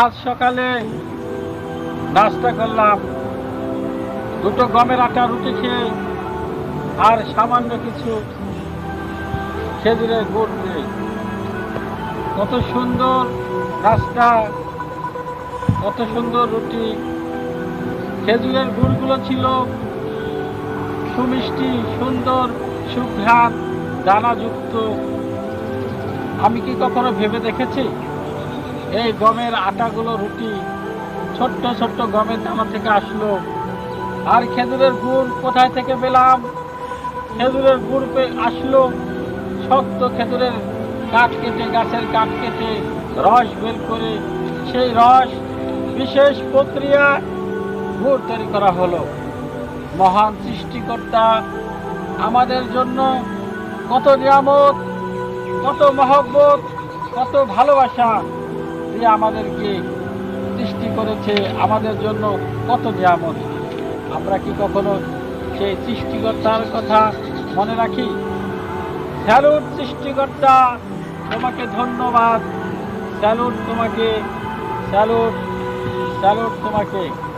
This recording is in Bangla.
আজ সকালে নাস্তা করলাম। দুটো গমের আটা, রুটি খেয়ে আর সামান্য কিছু খেজুরের গুড় দিয়ে। কত সুন্দর নাস্তা, কত সুন্দর রুটি। খেজুরের গুড়গুলো ছিল সুমিষ্টি, সুন্দর, সুঘ্রাণ, দানাযুক্ত। আমি কি কখনো ভেবে দেখেছি? এই গমের আটাগুলো রুটি, ছোট্ট ছোট্ট গমের দানা থেকে আসলো। আর খেজুরের গুড় কোথায় থেকে পেলাম? খেজুরের গুড় আসলো। শক্ত খেজুরের কাঠ কেটে, গাছের কাঠ কেটে, রস বের করে সেই রস বিশেষ প্রক্রিয়া গুড় তৈরি করা হলো। মহান সৃষ্টিকর্তা, আমাদের জন্য কত নিয়ামত, কত মহব্বত, কত ভালোবাসা। দিয়ে আমাদেরকে সৃষ্টি করেছে আমাদের জন্য কত নিয়ামত। আমরা কি কখনো সেই সৃষ্টিকর্তার কথা মনে রাখি? স্যালুট সৃষ্টিকর্তা, তোমাকে ধন্যবাদ। স্যালুট তোমাকে, স্যালুট স্যালুট তোমাকে।